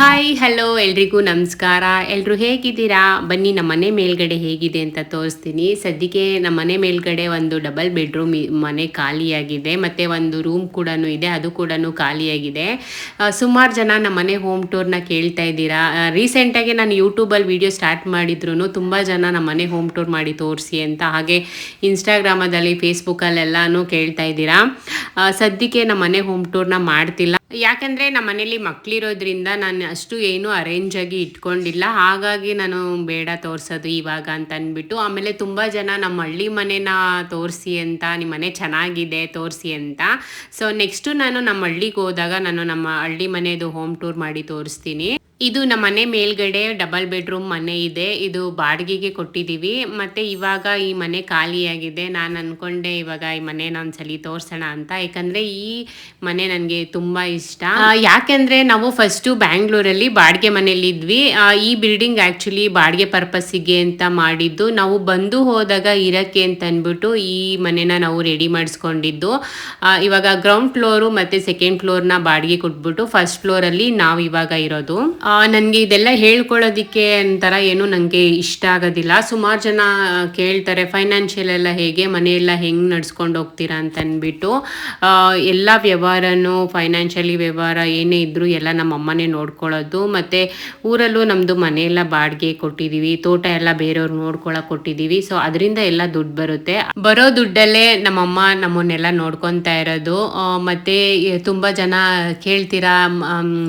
Hi hello ಎಲ್ರಿಗೂ ನಮಸ್ಕಾರ. ಎಲ್ಲರೂ ಹೇಗಿದ್ದೀರಾ? ಬನ್ನಿ, ನಮ್ಮ ಮನೆ ಮೇಲ್ಗಡೆ ಹೇಗಿದೆ ಅಂತ ತೋರಿಸ್ತೀನಿ. ಸದ್ಯಕ್ಕೆ ನಮ್ಮ ಮನೆ ಮೇಲ್ಗಡೆ ಒಂದು ಡಬಲ್ ಬೆಡ್ರೂಮ್ ಮನೆ ಖಾಲಿಯಾಗಿದೆ. ಮತ್ತು ಒಂದು ರೂಮ್ ಕೂಡ ಇದೆ, ಅದು ಕೂಡ ಖಾಲಿಯಾಗಿದೆ. ಸುಮಾರು ಜನ ನಮ್ಮ ಮನೆ ಹೋಮ್ ಟೂರ್ನ ಕೇಳ್ತಾ ಇದ್ದೀರಾ. ರೀಸೆಂಟಾಗಿ ನಾನು ಯೂಟ್ಯೂಬಲ್ಲಿ ವೀಡಿಯೋ ಸ್ಟಾರ್ಟ್ ಮಾಡಿದ್ರು ತುಂಬ ಜನ ನಮ್ಮ ಮನೆ ಹೋಮ್ ಟೂರ್ ಮಾಡಿ ತೋರಿಸಿ ಅಂತ, ಹಾಗೆ ಇನ್ಸ್ಟಾಗ್ರಾಮದಲ್ಲಿ ಫೇಸ್ಬುಕ್ಕಲ್ಲೆಲ್ಲನೂ ಕೇಳ್ತಾ ಇದ್ದೀರಾ. ಸದ್ಯಕ್ಕೆ ನಮ್ಮ ಮನೆ ಹೋಮ್ ಟೂರ್ನ ಮಾಡ್ತಿಲ್ಲ. ಯಾಕಂದರೆ ನಮ್ಮ ಮನೇಲಿ ಮಕ್ಕಳಿರೋದ್ರಿಂದ ನಾನು ಅಷ್ಟು ಏನು ಅರೇಂಜ್ ಆಗಿ ಇಟ್ಕೊಂಡಿಲ್ಲ. ಹಾಗಾಗಿ ನಾನು ಬೇಡ ತೋರಿಸೋದು ಇವಾಗ ಅಂತ ಅಂದ್ಬಿಟ್ಟು, ಆಮೇಲೆ ತುಂಬ ಜನ ನಮ್ಮ ಹಳ್ಳಿ ಮನೇನ ತೋರಿಸಿ ಅಂತ ನಿಮ್ಮ ಮನೆ ಚೆನ್ನಾಗಿದೆ ತೋರಿಸಿ ಅಂತ. ಸೊ ನೆಕ್ಸ್ಟು ನಾನು ನಮ್ಮ ಹಳ್ಳಿಗೆ ಹೋದಾಗ ನಾನು ನಮ್ಮ ಹಳ್ಳಿ ಮನೆಯದು ಹೋಮ್ ಟೂರ್ ಮಾಡಿ ತೋರಿಸ್ತೀನಿ. ಇದು ನಮ್ಮ ಮನೆ ಮೇಲ್ಗಡೆ ಡಬಲ್ ಬೆಡ್ರೂಮ್ ಮನೆ ಇದೆ. ಇದು ಬಾಡಿಗೆಗೆ ಕೊಟ್ಟಿದ್ದೀವಿ ಮತ್ತು ಇವಾಗ ಈ ಮನೆ ಖಾಲಿಯಾಗಿದೆ ನಾನು ಅಂದ್ಕೊಂಡೆ ಇವಾಗ ಈ ಮನೆನ ಸಲಿ ತೋರಿಸೋಣ ಅಂತ. ಯಾಕಂದರೆ ಈ ಮನೆ ನನಗೆ ತುಂಬ ಇಷ್ಟ. ಯಾಕೆಂದರೆ ನಾವು ಫಸ್ಟು ಬ್ಯಾಂಗ್ಳೂರಲ್ಲಿ ಬಾಡಿಗೆ ಮನೆಯಲ್ಲಿದ್ವಿ. ಈ ಬಿಲ್ಡಿಂಗ್ ಆ್ಯಕ್ಚುಲಿ ಬಾಡಿಗೆ ಪರ್ಪಸ್ಸಿಗೆ ಅಂತ ಮಾಡಿದ್ದು. ನಾವು ಬಂದು ಹೋದಾಗ ಇರಕ್ಕೆ ಅಂತ ಅಂದ್ಬಿಟ್ಟು ಈ ಮನೆನ ನಾವು ರೆಡಿ ಮಾಡಿಸ್ಕೊಂಡಿದ್ದು. ಇವಾಗ ಗ್ರೌಂಡ್ ಫ್ಲೋರು ಮತ್ತು ಸೆಕೆಂಡ್ ಫ್ಲೋರ್ನ ಬಾಡಿಗೆ ಕೊಟ್ಬಿಟ್ಟು ಫಸ್ಟ್ ಫ್ಲೋರಲ್ಲಿ ನಾವು ಇವಾಗ ಇರೋದು. ನನಗೆ ಇದೆಲ್ಲ ಹೇಳ್ಕೊಳ್ಳೋದಕ್ಕೆ ಒಂಥರ ಏನು ನನಗೆ ಇಷ್ಟ ಆಗೋದಿಲ್ಲ. ಸುಮಾರು ಜನ ಕೇಳ್ತಾರೆ ಫೈನಾನ್ಷಿಯಲ್ ಎಲ್ಲ ಹೇಗೆ? ಮನೆಯೆಲ್ಲ ಹೆಂಗೆ ನಡ್ಸ್ಕೊಂಡು ಹೋಗ್ತೀರಾ? ಅಂತ ಅಂದ್ಬಿಟ್ಟು ಆ, ಎಲ್ಲ ವ್ಯವಹಾರನೂ ಫೈನಾನ್ಷಿಯಲಿ ವ್ಯವಹಾರ ಏನೇ ಇದ್ದರೂ ಎಲ್ಲ ನಮ್ಮ ಅಮ್ಮನೇ ನೋಡ್ಕೊಳ್ಳೋದು. ಮತ್ತು ಊರಲ್ಲೂ ನಮ್ಮದು ಮನೆಯೆಲ್ಲ ಬಾಡಿಗೆ ಕೊಟ್ಟಿದ್ದೀವಿ ತೋಟ ಎಲ್ಲ ಬೇರೆಯವ್ರು ನೋಡ್ಕೊಳ್ಳೋಕೆ ಕೊಟ್ಟಿದ್ದೀವಿ ಸೊ ಅದರಿಂದ ಎಲ್ಲ ದುಡ್ಡು ಬರುತ್ತೆ. ಬರೋ ದುಡ್ಡಲ್ಲೇ ನಮ್ಮಮ್ಮ ನಮ್ಮನ್ನೆಲ್ಲ ನೋಡ್ಕೊತಾ ಇರೋದು. ಮತ್ತು ತುಂಬ ಜನ ಕೇಳ್ತೀರಾ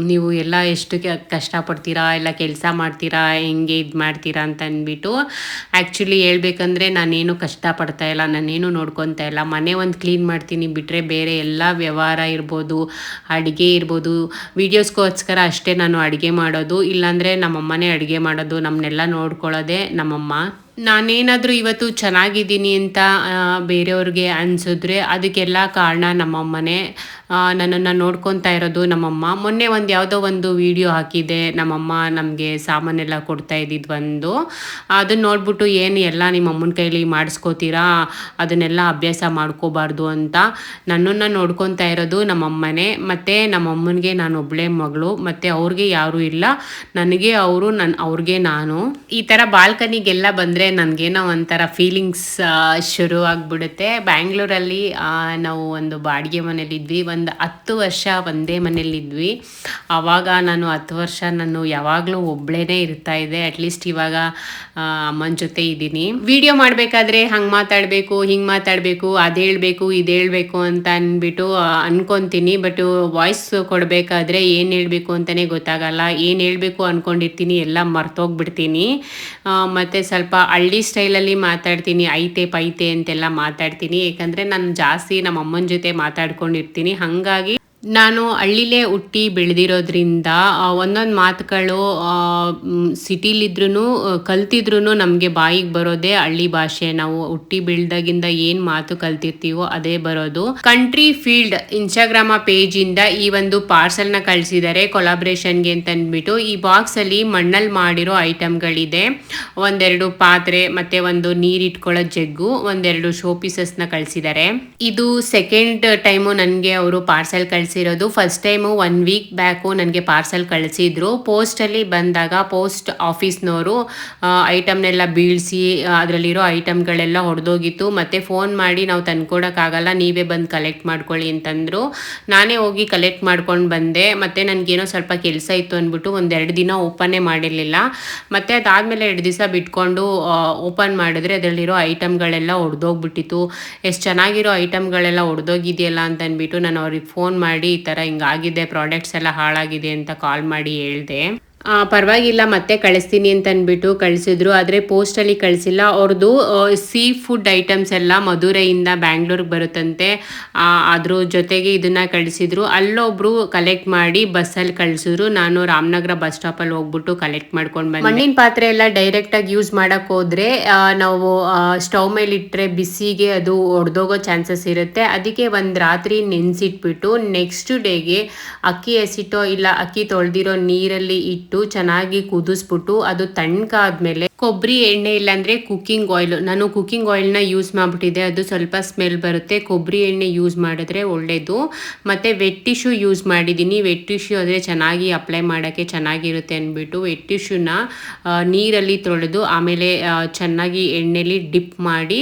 ನೀವು ಎಲ್ಲ ಎಷ್ಟು ಕ- ಕಷ್ಟಪಡ್ತೀರಾ? ಇಲ್ಲ ಕೆಲಸ ಮಾಡ್ತೀರಾ? ಹೆಂಗೆ ಇದು ಮಾಡ್ತೀರಾ ಅಂತ ಅಂದ್ಬಿಟ್ಟು ಆ್ಯಕ್ಚುಲಿ ಹೇಳ್ಬೇಕಂದ್ರೆ ನಾನೇನು ಕಷ್ಟಪಡ್ತಾ ಇಲ್ಲ, ನಾನೇನು ನೋಡ್ಕೊತಾ ಇಲ್ಲ. ಮನೆ ಒಂದು ಕ್ಲೀನ್ ಮಾಡ್ತೀನಿ ಬಿಟ್ಟರೆ ಬೇರೆ ಎಲ್ಲ ವ್ಯವಹಾರ ಇರ್ಬೋದು, ಅಡುಗೆ ಇರ್ಬೋದು. ವೀಡಿಯೋಸ್ಗೋಸ್ಕರ ಅಷ್ಟೇ ನಾನು ಅಡುಗೆ ಮಾಡೋದು. ಇಲ್ಲಾಂದರೆ ನಮ್ಮಮ್ಮನೇ ಅಡುಗೆ ಮಾಡೋದು. ನಮ್ಮನ್ನೆಲ್ಲ ನೋಡ್ಕೊಳ್ಳೋದೇ ನಮ್ಮಮ್ಮ. ನಾನೇನಾದರೂ ಇವತ್ತು ಚೆನ್ನಾಗಿದ್ದೀನಿ ಅಂತ ಬೇರೆಯವ್ರಿಗೆ ಅನಿಸಿದ್ರೆ ಅದಕ್ಕೆಲ್ಲ ಕಾರಣ ನಮ್ಮಮ್ಮನೇ. ನನ್ನನ್ನು ನೋಡ್ಕೊತಾ ಇರೋದು ನಮ್ಮಮ್ಮ. ಮೊನ್ನೆ ಒಂದು ಯಾವುದೋ ಒಂದು ವಿಡಿಯೋ ಹಾಕಿದೆ. ನಮ್ಮಮ್ಮ ನಮಗೆ ಸಾಮಾನೆಲ್ಲ ಕೊಡ್ತಾ ಇದ್ದಿದ್ದು ಒಂದು. ಅದನ್ನ ನೋಡ್ಬಿಟ್ಟು ಏನು ಎಲ್ಲ ನಿಮ್ಮ ಅಮ್ಮನ ಕೈಲಿ ಮಾಡಿಸ್ಕೋತೀರಾ? ಅದನ್ನೆಲ್ಲ ಅಭ್ಯಾಸ ಮಾಡ್ಕೋಬಾರ್ದು ಅಂತ ನನ್ನನ್ನು ನೋಡ್ಕೊತಾ ಇರೋದು ನಮ್ಮಮ್ಮನೇ. ಮತ್ತು ನಮ್ಮಮ್ಮನಿಗೆ ನಾನು ಒಬ್ಬಳೇ ಮಗಳು. ಮತ್ತು ಅವ್ರಿಗೆ ಯಾರೂ ಇಲ್ಲ. ನನಗೆ ಅವರು ನನ್ನ ಅವ್ರಿಗೆ ನಾನು. ಈ ಥರ ಬಾಲ್ಕನಿಗೆಲ್ಲ ಬಂದರೆ ನನಗೇನೋ ಒಂಥರ ಫೀಲಿಂಗ್ಸ್ ಶುರು ಆಗಿಬಿಡುತ್ತೆ. ಬ್ಯಾಂಗ್ಳೂರಲ್ಲಿ ನಾವು ಒಂದು ಬಾಡಿಗೆ ಮನೇಲಿದ್ವಿ ಒಂದು ಹತ್ತು ವರ್ಷ ಒಂದೇ ಮನೇಲಿದ್ವಿ ಆವಾಗ ನಾನು ಹತ್ತು ವರ್ಷ ನಾನು ಯಾವಾಗಲೂ ಒಬ್ಬಳೇ ಇರ್ತಾ ಇದ್ದೆ. ಅಟ್ಲೀಸ್ಟ್ ಇವಾಗ ಅಮ್ಮನ ಜೊತೆ ಇದ್ದೀನಿ. ವಿಡಿಯೋ ಮಾಡಬೇಕಾದ್ರೆ ಹಂಗೆ ಮಾತಾಡಬೇಕು, ಹಿಂಗೆ ಮಾತಾಡಬೇಕು, ಅದು ಹೇಳಬೇಕು, ಇದು ಹೇಳಬೇಕು ಅಂತ ಅಂದ್ಬಿಟ್ಟು ಅನ್ಕೊತೀನಿ. ಬಟ್ ವಾಯ್ಸ್ ಕೊಡಬೇಕಾದ್ರೆ ಏನು ಹೇಳಬೇಕು ಅಂತಲೇ ಗೊತ್ತಾಗಲ್ಲ. ಏನು ಹೇಳಬೇಕು ಅಂದ್ಕೊಂಡಿರ್ತೀನಿ ಎಲ್ಲ ಮರ್ತೋಗ್ಬಿಡ್ತೀನಿ. ಮತ್ತೆ ಸ್ವಲ್ಪ ಹಳ್ಳಿ ಸ್ಟೈಲಲ್ಲಿ ಮಾತಾಡ್ತೀನಿ, ಐತೆ ಪೈತೆ ಅಂತೆಲ್ಲ ಮಾತಾಡ್ತೀನಿ. ಏಕೆಂದರೆ ನಾನು ಜಾಸ್ತಿ ನಮ್ಮ ಅಮ್ಮನ ಜೊತೆ ಮಾತಾಡ್ಕೊಂಡಿರ್ತೀನಿ. ಹಾಗಾಗಿ ನಾನು ಹಳ್ಳಿಲೇ ಹುಟ್ಟಿ ಬೆಳೆದಿರೋದ್ರಿಂದ ಒಂದೊಂದು ಮಾತುಗಳು ಸಿಟಿಲಿದ್ರೂ ಕಲ್ತಿದ್ರೂ ನಮಗೆ ಬಾಯಿಗೆ ಬರೋದೇ ಹಳ್ಳಿ ಭಾಷೆ. ನಾವು ಹುಟ್ಟಿ ಬೆಳೆದಾಗಿಂದ ಏನು ಮಾತು ಕಲ್ತಿರ್ತೀವೋ ಅದೇ ಬರೋದು. ಕಂಟ್ರಿ ಫೀಲ್ಡ್ ಇನ್ಸ್ಟಾಗ್ರಾಮ ಪೇಜಿಂದ ಈ ಒಂದು ಪಾರ್ಸಲ್ನ ಕಳಿಸಿದ್ದಾರೆ ಕೊಲಾಬ್ರೇಷನ್ಗೆ ಅಂತ ಅಂದ್ಬಿಟ್ಟು ಈ ಬಾಕ್ಸಲ್ಲಿ ಮಣ್ಣಲ್ಲಿ ಮಾಡಿರೋ ಐಟಮ್ಗಳಿದೆ ಒಂದೆರಡು ಪಾತ್ರೆ, ಮತ್ತೆ ಒಂದು ನೀರಿಟ್ಕೊಳ್ಳೋ ಜಗ್ಗು, ಒಂದೆರಡು ಶೋ ಪೀಸಸ್ನ ಕಳಿಸಿದ್ದಾರೆ ಇದು ಸೆಕೆಂಡ್ ಟೈಮು ನನಗೆ ಅವರು parcel ಕಳಿಸಿರೋದು. First time one week back ನನಗೆ ಪಾರ್ಸೆಲ್ ಕಳಿಸಿದ್ರು. ಪೋಸ್ಟಲ್ಲಿ ಬಂದಾಗ ಪೋಸ್ಟ್ ಆಫೀಸ್ನವರು ಐಟಮ್ನೆಲ್ಲ ಬೀಳಿಸಿ ಅದರಲ್ಲಿರೋ ಐಟಮ್ಗಳೆಲ್ಲ ಹೊಡೆದೋಗಿತ್ತು. ಮತ್ತು ಫೋನ್ ಮಾಡಿ ನಾವು ತಂದ್ಕೊಡೋಕ್ಕಾಗಲ್ಲ, ನೀವೇ ಬಂದು ಕಲೆಕ್ಟ್ ಮಾಡ್ಕೊಳ್ಳಿ ಅಂತಂದರು. ನಾನೇ ಹೋಗಿ ಕಲೆಕ್ಟ್ ಮಾಡ್ಕೊಂಡು ಬಂದೆ. ಮತ್ತು ನನಗೇನೋ ಸ್ವಲ್ಪ ಕೆಲಸ ಇತ್ತು ಅಂದ್ಬಿಟ್ಟು ಒಂದೆರಡು ದಿನ ಓಪನ್ನೇ ಮಾಡಿರಲಿಲ್ಲ. ಮತ್ತು ಅದಾದಮೇಲೆ ಎರಡು ದಿವಸ ಬಿಟ್ಕೊಂಡು ಓಪನ್ ಮಾಡಿದ್ರೆ ಅದರಲ್ಲಿರೋ ಐಟಮ್ಗಳೆಲ್ಲ ಒಡೆದೋಗ್ಬಿಟ್ಟಿತ್ತು ಎಷ್ಟು ಚೆನ್ನಾಗಿರೋ ಐಟಮ್ಗಳೆಲ್ಲ ಒಡೆದೋಗಿದೆಯಲ್ಲ ಅಂತ ಅಂದ್ಬಿಟ್ಟು ನಾನು ಅವ್ರಿಗೆ ಫೋನ್ ಮಾಡಿ ಈ ಥರ ಹಿಂಗಾಗಿದೆ ಪ್ರಾಡಕ್ಟ್ಸ್ ಎಲ್ಲ ಹಾಳಾಗಿದೆ ಅಂತ ಕಾಲ್ ಮಾಡಿ ಹೇಳಿದೆ. ಪರವಾಗಿಲ್ಲ, ಮತ್ತೆ ಕಳಿಸ್ತೀನಿ ಅಂತ ಅಂದ್ಬಿಟ್ಟು ಕಳಿಸಿದ್ರು. ಆದರೆ ಪೋಸ್ಟಲ್ಲಿ ಕಳಿಸಿಲ್ಲ. ಅವ್ರದ್ದು ಸೀ ಫುಡ್ ಐಟಮ್ಸ್ ಎಲ್ಲ ಮಧುರೈಯಿಂದ ಬ್ಯಾಂಗ್ಳೂರ್ಗೆ ಬರುತ್ತಂತೆ. ಅದ್ರ ಜೊತೆಗೆ ಇದನ್ನ ಕಳಿಸಿದ್ರು. ಅಲ್ಲೊಬ್ರು ಕಲೆಕ್ಟ್ ಮಾಡಿ ಬಸ್ಸಲ್ಲಿ ಕಳಿಸಿದ್ರು. ನಾನು ರಾಮನಗರ ಬಸ್ ಸ್ಟಾಪಲ್ಲಿ ಹೋಗ್ಬಿಟ್ಟು ಕಲೆಕ್ಟ್ ಮಾಡ್ಕೊಂಡು ಬಂದೆ. ಮಣ್ಣಿನ ಪಾತ್ರೆ ಎಲ್ಲ ಡೈರೆಕ್ಟಾಗಿ ಯೂಸ್ ಮಾಡೋಕ್ಕೆ ಹೋದರೆ ನಾವು ಸ್ಟವ್ ಮೇಲೆ ಇಟ್ಟರೆ ಬಿಸಿಗೆ ಅದು ಒಡೆದೋಗೋ ಚಾನ್ಸಸ್ ಇರುತ್ತೆ. ಅದಕ್ಕೆ ಒಂದು ರಾತ್ರಿ ನೆನೆಸಿಟ್ಬಿಟ್ಟು ನೆಕ್ಸ್ಟ್ ಡೇಗೆ ಅಕ್ಕಿ ಹಸಿಟ್ಟೋ ಇಲ್ಲ, ಅಕ್ಕಿ ತೊಳೆದಿರೋ ನೀರಲ್ಲಿ ಇಟ್ಟು ಇಟ್ಟು ಚೆನ್ನಾಗಿ ಕುದಿಸ್ಬಿಟ್ಟು ಅದು ತಣ್ಣಗಾದ್ಮೇಲೆ ಕೊಬ್ಬರಿ ಎಣ್ಣೆ ಇಲ್ಲಾಂದ್ರೆ ಕುಕ್ಕಿಂಗ್ ಆಯಿಲ್ ನಾನು ಕುಕ್ಕಿಂಗ್ ಆಯಿಲ್ನ ಯೂಸ್ ಮಾಡಿಬಿಟ್ಟಿದ್ದೆ. ಅದು ಸ್ವಲ್ಪ ಸ್ಮೆಲ್ ಬರುತ್ತೆ. ಕೊಬ್ಬರಿ ಎಣ್ಣೆ ಯೂಸ್ ಮಾಡಿದ್ರೆ ಒಳ್ಳೆಯದು ಮತ್ತು ವೆಟ್ ಟಿಶ್ಯೂ ಯೂಸ್ ಮಾಡಿದ್ದೀನಿ. ವೆಟ್ ಟಿಶ್ಯೂ ಆದರೆ ಚೆನ್ನಾಗಿ ಅಪ್ಲೈ ಮಾಡೋಕ್ಕೆ ಚೆನ್ನಾಗಿರುತ್ತೆ ಅಂದ್ಬಿಟ್ಟು ವೆಟ್ ಟಿಶ್ಯೂನ ನೀರಲ್ಲಿ ತೊಳೆದು ಆಮೇಲೆ ಚೆನ್ನಾಗಿ ಎಣ್ಣೆಲಿ ಡಿಪ್ ಮಾಡಿ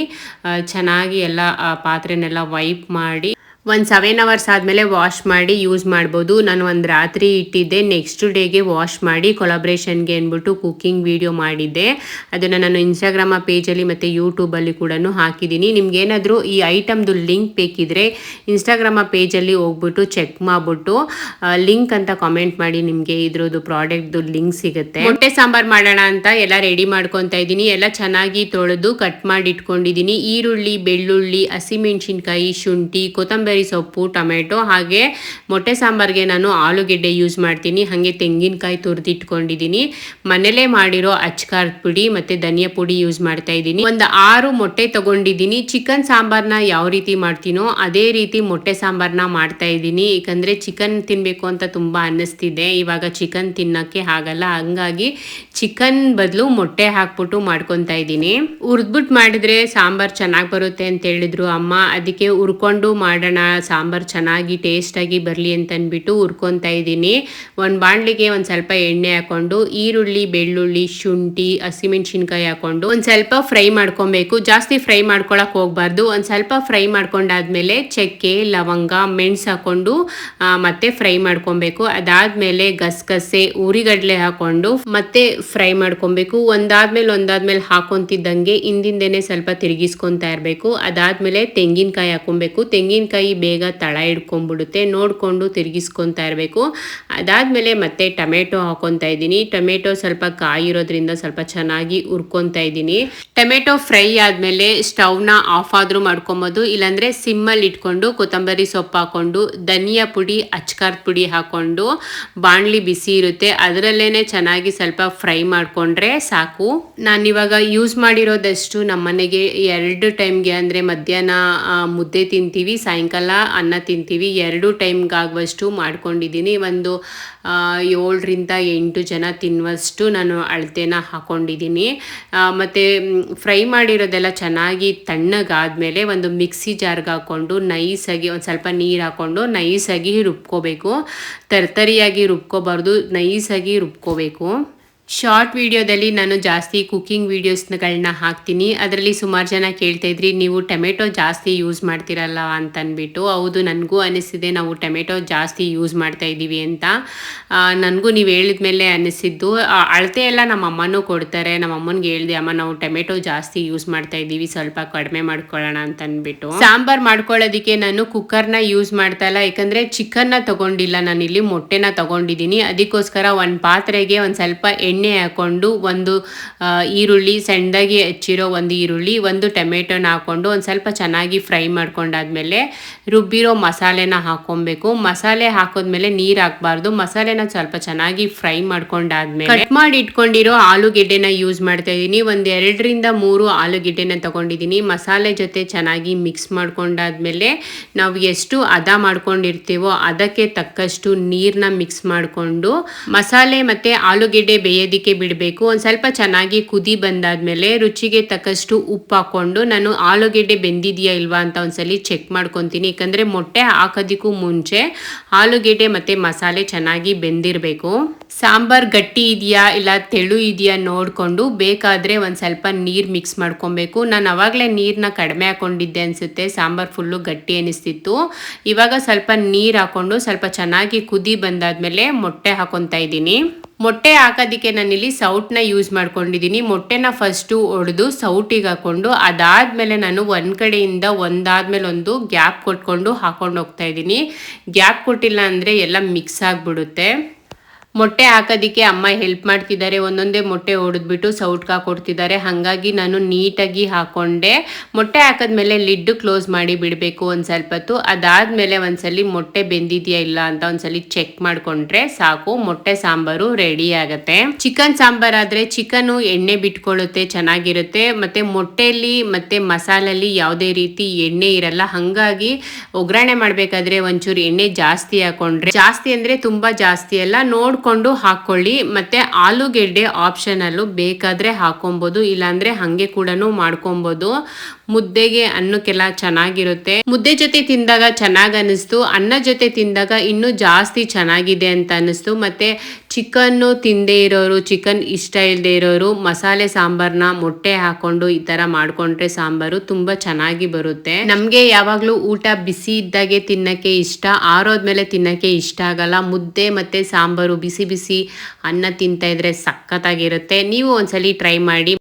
ಚೆನ್ನಾಗಿ ಎಲ್ಲ ಪಾತ್ರೆನೆಲ್ಲ ವೈಪ್ ಮಾಡಿ ಒಂದು ಸೆವೆನ್ ಅವರ್ಸ್ ಆದಮೇಲೆ ವಾಶ್ ಮಾಡಿ ಯೂಸ್ ಮಾಡ್ಬೋದು. ನಾನು ಒಂದು ರಾತ್ರಿ ಇಟ್ಟಿದ್ದೆ. ನೆಕ್ಸ್ಟ್ ಡೇಗೆ ವಾಶ್ ಮಾಡಿ ಕೊಲಾಬ್ರೇಷನ್ಗೆ ಅಂದ್ಬಿಟ್ಟು ಕುಕ್ಕಿಂಗ್ ವಿಡಿಯೋ ಮಾಡಿದ್ದೆ. ಅದನ್ನು ನಾನು ಇನ್ಸ್ಟಾಗ್ರಾಮ ಪೇಜಲ್ಲಿ ಮತ್ತು ಯೂಟ್ಯೂಬಲ್ಲಿ ಕೂಡ ಹಾಕಿದ್ದೀನಿ. ನಿಮ್ಗೇನಾದರೂ ಈ ಐಟಮ್ದು ಲಿಂಕ್ ಬೇಕಿದ್ರೆ ಇನ್ಸ್ಟಾಗ್ರಾಮ ಪೇಜಲ್ಲಿ ಹೋಗ್ಬಿಟ್ಟು ಚೆಕ್ ಮಾಡಿಬಿಟ್ಟು ಲಿಂಕ್ ಅಂತ ಕಾಮೆಂಟ್ ಮಾಡಿ ನಿಮಗೆ ಇದ್ರದ್ದು ಪ್ರಾಡಕ್ಟ್ದು ಲಿಂಕ್ ಸಿಗುತ್ತೆ. ಮೊಟ್ಟೆ ಸಾಂಬಾರು ಮಾಡೋಣ ಅಂತ ಎಲ್ಲ ರೆಡಿ ಮಾಡ್ಕೊತಾ ಇದ್ದೀನಿ. ಎಲ್ಲ ಚೆನ್ನಾಗಿ ತೊಳೆದು ಕಟ್ ಮಾಡಿ ಇಟ್ಕೊಂಡಿದ್ದೀನಿ. ಈರುಳ್ಳಿ, ಬೆಳ್ಳುಳ್ಳಿ, ಹಸಿಮೆಣಸಿನ್ಕಾಯಿ, ಶುಂಠಿ, ಕೊತ್ತಂಬರಿ ಸೊಪ್ಪು, ಟೊಮೆಟೊ ಹಾಗೆ ಮೊಟ್ಟೆ ಸಾಂಬಾರಿಗೆ ನಾನು ಆಲೂಗೆಡ್ಡೆ ಯೂಸ್ ಮಾಡ್ತೀನಿ. ಹಾಗೆ ತೆಂಗಿನಕಾಯಿ ತುರಿದಿಟ್ಕೊಂಡಿದ್ದೀನಿ. ಮನೇಲೇ ಮಾಡಿರೋ ಅಚ್ಕಾರದ ಪುಡಿ ಮತ್ತು ಧನಿಯಾ ಪುಡಿ ಯೂಸ್ ಮಾಡ್ತಾ ಇದ್ದೀನಿ. ಒಂದು ಆರು ಮೊಟ್ಟೆ ತಗೊಂಡಿದ್ದೀನಿ. ಚಿಕನ್ ಸಾಂಬಾರ್ನ ಯಾವ ರೀತಿ ಮಾಡ್ತೀನೋ ಅದೇ ರೀತಿ ಮೊಟ್ಟೆ ಸಾಂಬಾರ್ನ ಮಾಡ್ತಾ ಇದ್ದೀನಿ. ಏಕೆಂದರೆ ಚಿಕನ್ ತಿನ್ನಬೇಕು ಅಂತ ತುಂಬ ಅನ್ನಿಸ್ತಿದೆ. ಇವಾಗ ಚಿಕನ್ ತಿನ್ನೋಕ್ಕೆ ಆಗಲ್ಲ. ಹಂಗಾಗಿ ಚಿಕನ್ ಬದಲು ಮೊಟ್ಟೆ ಹಾಕ್ಬಿಟ್ಟು ಮಾಡ್ಕೊತಾ ಇದ್ದೀನಿ. ಹುರಿದ್ಬಿಟ್ಟು ಮಾಡಿದ್ರೆ ಸಾಂಬಾರ್ ಚೆನ್ನಾಗಿ ಬರುತ್ತೆ ಅಂತ ಹೇಳಿದ್ರು ಅಮ್ಮ. ಅದಕ್ಕೆ ಹುರ್ಕೊಂಡು ಮಾಡೋಣ ಸಾಂಬಾರ್ ಚೆನ್ನಾಗಿ ಟೇಸ್ಟಾಗಿ ಬರಲಿ ಅಂತ ಅಂದ್ಬಿಟ್ಟು ಹುರ್ಕೊತಾ ಇದ್ದೀನಿ. ಒಂದು ಬಾಣಲಿಗೆ ಒಂದು ಸ್ವಲ್ಪ ಎಣ್ಣೆ ಹಾಕ್ಕೊಂಡು ಈರುಳ್ಳಿ, ಬೆಳ್ಳುಳ್ಳಿ, ಶುಂಠಿ, ಹಸಿಮೆಣ್ಸಿನ್ಕಾಯಿ ಹಾಕೊಂಡು ಒಂದು ಸ್ವಲ್ಪ ಫ್ರೈ ಮಾಡ್ಕೊಬೇಕು. ಜಾಸ್ತಿ ಫ್ರೈ ಮಾಡ್ಕೊಳಕ್ಕೆ ಹೋಗ್ಬಾರ್ದು. ಒಂದು ಸ್ವಲ್ಪ ಫ್ರೈ ಮಾಡ್ಕೊಂಡಾದ್ಮೇಲೆ ಚಕ್ಕೆ, ಲವಂಗ, ಮೆಣಸು ಹಾಕ್ಕೊಂಡು ಮತ್ತೆ ಫ್ರೈ ಮಾಡ್ಕೊಬೇಕು. ಅದಾದ್ಮೇಲೆ ಗಸಗಸೆ, ಉರಿಗಡಲೆ ಹಾಕೊಂಡು ಮತ್ತೆ ಫ್ರೈ ಮಾಡ್ಕೊಬೇಕು. ಒಂದಾದ್ಮೇಲೆ ಒಂದಾದ್ಮೇಲೆ ಹಾಕೊಂತಿದ್ದಂಗೆ ಹಿಂದಿಂದೇನೆ ಸ್ವಲ್ಪ ತಿರುಗಿಸ್ಕೊತಾ ಇರಬೇಕು. ಅದಾದ್ಮೇಲೆ ತೆಂಗಿನಕಾಯಿ ಹಾಕೊಬೇಕು. ತೆಂಗಿನಕಾಯಿ ಬೇಗ ತಳ ಹಿಡ್ಕೊಂಡ್ಬಿಡುತ್ತೆ. ನೋಡಿಕೊಂಡು ತಿರುಗಿಸ್ಕೊತಾ ಇರಬೇಕು. ಅದಾದ್ಮೇಲೆ ಮತ್ತೆ ಟೊಮೆಟೊ ಹಾಕೊತಾ ಇದ್ದೀನಿ. ಟೊಮೆಟೊ ಸ್ವಲ್ಪ ಕಾಯಿರೋದ್ರಿಂದ ಸ್ವಲ್ಪ ಚೆನ್ನಾಗಿ ಹುರ್ಕೊತಾ ಇದ್ದೀನಿ. ಟೊಮೆಟೊ ಫ್ರೈ ಆದಮೇಲೆ ಸ್ಟವ್ನ ಆಫ್ ಆದರೂ ಮಾಡ್ಕೊಬೋದು. ಇಲ್ಲಾಂದರೆ ಸಿಮ್ಮಲ್ಲಿ ಇಟ್ಕೊಂಡು ಕೊತ್ತಂಬರಿ ಸೊಪ್ಪು ಹಾಕ್ಕೊಂಡು ಧನಿಯಾ ಪುಡಿ, ಅಚ್ಕಾರದ ಪುಡಿ ಹಾಕ್ಕೊಂಡು ಬಾಣಲಿ ಬಿಸಿ ಇರುತ್ತೆ. ಅದರಲ್ಲೇ ಚೆನ್ನಾಗಿ ಸ್ವಲ್ಪ ಫ್ರೈ ಮಾಡಿಕೊಂಡ್ರೆ ಸಾಕು. ನಾನಿವಾಗ ಯೂಸ್ ಮಾಡಿರೋದಷ್ಟು ನಮ್ಮನೆಗೆ ಎರಡು ಟೈಮ್ಗೆ ಅಂದರೆ ಮಧ್ಯಾಹ್ನ ಮುದ್ದೆ ತಿಂತೀವಿ, ಸಾಯಂಕಾಲ ಅನ್ನ ತಿಂತೀವಿ. ಎರಡು ಟೈಮ್ಗಾಗುವಷ್ಟು ಮಾಡ್ಕೊಂಡಿದ್ದೀನಿ. ಒಂದು ಏಳರಿಂದ ಎಂಟು ಜನ ತಿನ್ನುವಷ್ಟು ನಾನು ಅಳತೆನ ಹಾಕೊಂಡಿದ್ದೀನಿ. ಮತ್ತು ಫ್ರೈ ಮಾಡಿರೋದೆಲ್ಲ ಚೆನ್ನಾಗಿ ತಣ್ಣಗಾದ್ಮೇಲೆ ಒಂದು ಮಿಕ್ಸಿ ಜಾರ್ಗೆ ಹಾಕ್ಕೊಂಡು ನೈಸಾಗಿ ಒಂದು ಸ್ವಲ್ಪ ನೀರು ಹಾಕ್ಕೊಂಡು ನೈಸಾಗಿ ರುಬ್ಕೋಬೇಕು. ತರ್ತರಿಯಾಗಿ ರುಬ್ಕೋಬಾರ್ದು. ನೈಸಾಗಿ ರುಬ್ಕೋಬೇಕು. ಶಾರ್ಟ್ ವಿಡಿಯೋದಲ್ಲಿ ನಾನು ಜಾಸ್ತಿ ಕುಕ್ಕಿಂಗ್ ವೀಡಿಯೋಸ್ಗಳನ್ನ ಹಾಕ್ತೀನಿ. ಅದರಲ್ಲಿ ಸುಮಾರು ಜನ ಕೇಳ್ತಾ ಇದ್ರಿ, ನೀವು ಟೊಮೆಟೊ ಜಾಸ್ತಿ ಯೂಸ್ ಮಾಡ್ತಿರಲ್ಲ ಅಂತನ್ಬಿಟ್ಟು. ಹೌದು, ನನಗೂ ಅನಿಸಿದೆ ನಾವು ಟೊಮೆಟೊ ಜಾಸ್ತಿ ಯೂಸ್ ಮಾಡ್ತಾ ಇದ್ದೀವಿ ಅಂತ. ನನಗೂ ನೀವು ಹೇಳಿದ ಮೇಲೆ ಅನಿಸಿದ್ದು ಅಳತೆ ಎಲ್ಲ ನಮ್ಮ ಅಮ್ಮನೂ ಕೊಡ್ತಾರೆ. ನಮ್ಮ ಅಮ್ಮನಿಗೆ ಹೇಳಿದೆ, ಅಮ್ಮ, ನಾವು ಟೊಮೆಟೊ ಜಾಸ್ತಿ ಯೂಸ್ ಮಾಡ್ತಾ ಇದ್ದೀವಿ, ಸ್ವಲ್ಪ ಕಡಿಮೆ ಮಾಡ್ಕೊಳ್ಳೋಣ ಅಂತನ್ಬಿಟ್ಟು. ಸಾಂಬಾರ್ ಮಾಡ್ಕೊಳ್ಳೋದಕ್ಕೆ ನಾನು ಕುಕ್ಕರ್ನ ಯೂಸ್ ಮಾಡ್ತಾ ಇಲ್ಲ. ಯಾಕಂದರೆ ಚಿಕನ್ನ ತಗೊಂಡಿಲ್ಲ. ನಾನು ಇಲ್ಲಿ ಮೊಟ್ಟೆನ ತಗೊಂಡಿದ್ದೀನಿ. ಅದಕ್ಕೋಸ್ಕರ ಒಂದು ಪಾತ್ರೆಗೆ ಒಂದು ಸ್ವಲ್ಪ ಎಣ್ಣೆ ಹಾಕೊಂಡು ಒಂದು ಆ, ಈರುಳ್ಳಿ ಸಣ್ಣದಾಗಿ ಹೆಚ್ಚಿರೋ ಒಂದು ಈರುಳ್ಳಿ ಒಂದು ಟೊಮೆಟೊನ ಹಾಕೊಂಡು ಒಂದು ಸ್ವಲ್ಪ ಚೆನ್ನಾಗಿ ಫ್ರೈ ಮಾಡ್ಕೊಂಡಾದ್ಮೇಲೆ ರುಬ್ಬಿರೋ ಮಸಾಲೆನ ಹಾಕೊಬೇಕು. ಮಸಾಲೆ ಹಾಕೋದ್ಮೇಲೆ ನೀರು ಹಾಕ್ಬಾರ್ದು. ಮಸಾಲೆನ ಸ್ವಲ್ಪ ಚೆನ್ನಾಗಿ ಫ್ರೈ ಮಾಡ್ಕೊಂಡಾದ್ಮೇಲೆ ಕಟ್ ಮಾಡಿ ಇಟ್ಕೊಂಡಿರೋ ಆಲೂಗೆಡ್ಡೆನ ಯೂಸ್ ಮಾಡ್ತಾ ಇದ್ದೀನಿ. ಒಂದು ಎರಡರಿಂದ ಮೂರು ಆಲೂಗೆಡ್ಡೆನ ತಗೊಂಡಿದ್ದೀನಿ. ಮಸಾಲೆ ಜೊತೆ ಚೆನ್ನಾಗಿ ಮಿಕ್ಸ್ ಮಾಡ್ಕೊಂಡಾದ್ಮೇಲೆ ನಾವು ಎಷ್ಟು ಅದ ಮಾಡ್ಕೊಂಡಿರ್ತೀವೋ ಅದಕ್ಕೆ ತಕ್ಕಷ್ಟು ನೀರನ್ನ ಮಿಕ್ಸ್ ಮಾಡಿಕೊಂಡು ಮಸಾಲೆ ಮತ್ತೆ ಆಲೂಗೆಡ್ಡೆ ಬೇಯೋದಕ್ಕೆ ಬಿಡಬೇಕು. ಒಂದು ಸ್ವಲ್ಪ ಚೆನ್ನಾಗಿ ಕುದಿ ಬಂದಾದ್ಮೇಲೆ ರುಚಿಗೆ ತಕ್ಕಷ್ಟು ಉಪ್ಪು ಹಾಕೊಂಡು ನಾನು ಆಲೂಗೆಡ್ಡೆ ಬೆಂದಿದೆಯಾ ಇಲ್ವಾ ಅಂತ ಒಂದ್ಸಲಿ ಚೆಕ್ ಮಾಡ್ಕೊತೀನಿ. ಯಾಕಂದರೆ ಮೊಟ್ಟೆ ಹಾಕೋದಕ್ಕೂ ಮುಂಚೆ ಆಲೂಗೆಡ್ಡೆ ಮತ್ತು ಮಸಾಲೆ ಚೆನ್ನಾಗಿ ಬೆಂದಿರಬೇಕು. ಸಾಂಬಾರ್ ಗಟ್ಟಿ ಇದೆಯಾ ಇಲ್ಲ ತೆಳು ಇದೆಯಾ ನೋಡಿಕೊಂಡು ಬೇಕಾದರೆ ಒಂದು ಸ್ವಲ್ಪ ನೀರು ಮಿಕ್ಸ್ ಮಾಡ್ಕೊಬೇಕು. ನಾನು ಅವಾಗಲೇ ನೀರನ್ನ ಕಡಿಮೆ ಹಾಕೊಂಡಿದ್ದೆ ಅನಿಸುತ್ತೆ. ಸಾಂಬಾರು ಫುಲ್ಲು ಗಟ್ಟಿ ಅನಿಸ್ತಿತ್ತು. ಇವಾಗ ಸ್ವಲ್ಪ ನೀರು ಹಾಕ್ಕೊಂಡು ಸ್ವಲ್ಪ ಚೆನ್ನಾಗಿ ಕುದಿ ಬಂದಾದ್ಮೇಲೆ ಮೊಟ್ಟೆ ಹಾಕೊತಾ ಇದ್ದೀನಿ. ಮೊಟ್ಟೆ ಹಾಕೋದಕ್ಕೆ ನಾನಿಲ್ಲಿ ಸೌಟ್ನ ಯೂಸ್ ಮಾಡ್ಕೊಂಡಿದ್ದೀನಿ. ಮೊಟ್ಟೆನ ಫಸ್ಟು ಒಡೆದು ಸೌಟಿಗೆ ಹಾಕೊಂಡು ಅದಾದಮೇಲೆ ನಾನು ಒಂದು ಕಡೆಯಿಂದ ಒಂದಾದ್ಮೇಲೆ ಒಂದು ಗ್ಯಾಪ್ ಕೊಟ್ಕೊಂಡು ಹಾಕೊಂಡು ಹೋಗ್ತಾ ಇದ್ದೀನಿ. ಗ್ಯಾಪ್ ಕೊಟ್ಟಿಲ್ಲ ಅಂದರೆ ಎಲ್ಲ ಮಿಕ್ಸ್ ಆಗಿಬಿಡುತ್ತೆ. ಮೊಟ್ಟೆ ಹಾಕೋದಕ್ಕೆ ಅಮ್ಮ ಹೆಲ್ಪ್ ಮಾಡ್ತಿದ್ದಾರೆ. ಒಂದೊಂದೇ ಮೊಟ್ಟೆ ಹೊಡೆದ್ಬಿಟ್ಟು ಸೌಟ್ಕ ಕೊಡ್ತಿದ್ದಾರೆ. ಹಾಗಾಗಿ ನಾನು ನೀಟಾಗಿ ಹಾಕೊಂಡೆ. ಮೊಟ್ಟೆ ಹಾಕಿದ್ಮೇಲೆ ಲಿಡ್ಡು ಕ್ಲೋಸ್ ಮಾಡಿ ಬಿಡಬೇಕು ಒಂದು ಸ್ವಲ್ಪ ಹೊತ್ತು. ಅದಾದಮೇಲೆ ಒಂದ್ಸಲಿ ಮೊಟ್ಟೆ ಬೆಂದಿದೆಯಾ ಇಲ್ಲ ಅಂತ ಒಂದ್ಸಲಿ ಚೆಕ್ ಮಾಡಿಕೊಂಡ್ರೆ ಸಾಕು. ಮೊಟ್ಟೆ ಸಾಂಬಾರು ರೆಡಿ ಆಗುತ್ತೆ. ಚಿಕನ್ ಸಾಂಬಾರ್ ಆದರೆ ಚಿಕನು ಎಣ್ಣೆ ಬಿಟ್ಕೊಳ್ಳುತ್ತೆ, ಚೆನ್ನಾಗಿರುತ್ತೆ. ಮತ್ತು ಮೊಟ್ಟೆಯಲ್ಲಿ ಮತ್ತು ಮಸಾಲಲ್ಲಿ ಯಾವುದೇ ರೀತಿ ಎಣ್ಣೆ ಇರಲ್ಲ. ಹಾಗಾಗಿ ಒಗ್ಗರಣೆ ಮಾಡಬೇಕಾದ್ರೆ ಒಂಚೂರು ಎಣ್ಣೆ ಜಾಸ್ತಿ ಹಾಕೊಂಡ್ರೆ ಜಾಸ್ತಿ ಅಂದರೆ ತುಂಬ ಜಾಸ್ತಿ ಅಲ್ಲ. ನೋಡ್ಕೊಂಡು ನೋಡಿಕೊಂಡು ಹಾಕ್ಕೊಳ್ಳಿ ಮತ್ತು ಆಲೂಗೆಡ್ಡೆ ಆಪ್ಷನಲ್ಲೂ ಬೇಕಾದರೆ ಹಾಕೊಬೋದು, ಇಲ್ಲಾಂದರೆ ಹಾಗೆ ಕೂಡ ಮಾಡ್ಕೊಬೋದು. ಮುದ್ದೆಗೆ ಅನ್ನಕ್ಕೆಲ್ಲ ಚೆನ್ನಾಗಿರುತ್ತೆ. ಮುದ್ದೆ ಜೊತೆ ತಿಂದಾಗ ಚೆನ್ನಾಗಿ ಅನ್ನಿಸ್ತು ಅನ್ನ ಜೊತೆ ತಿಂದಾಗ ಇನ್ನೂ ಜಾಸ್ತಿ ಚೆನ್ನಾಗಿದೆ ಅಂತ ಅನ್ನಿಸ್ತು. ಮತ್ತು ಚಿಕನ್ನು ತಿಂದೇ ಇರೋರು, ಚಿಕನ್ ಇಷ್ಟ ಇಲ್ಲದೆ ಇರೋರು, ಮಸಾಲೆ ಸಾಂಬಾರನ್ನ ಮೊಟ್ಟೆ ಹಾಕೊಂಡು ಈ ಥರ ಮಾಡ್ಕೊಂಡ್ರೆ ಸಾಂಬಾರು ತುಂಬ ಚೆನ್ನಾಗಿ ಬರುತ್ತೆ. ನಮಗೆ ಯಾವಾಗಲೂ ಊಟ ಬಿಸಿ ಇದ್ದಾಗೆ ತಿನ್ನಕ್ಕೆ ಇಷ್ಟ, ಆರೋದ್ಮೇಲೆ ತಿನ್ನಕ್ಕೆ ಇಷ್ಟ ಆಗಲ್ಲ. ಮುದ್ದೆ ಮತ್ತು ಸಾಂಬಾರು ಬಿಸಿ ಬಿಸಿ ಅನ್ನ ತಿಂತ ಇದ್ರೆ ಸಖತ್ತಾಗಿರುತ್ತೆ. ನೀವು ಒಂದ್ಸಲಿ ಟ್ರೈ ಮಾಡಿ.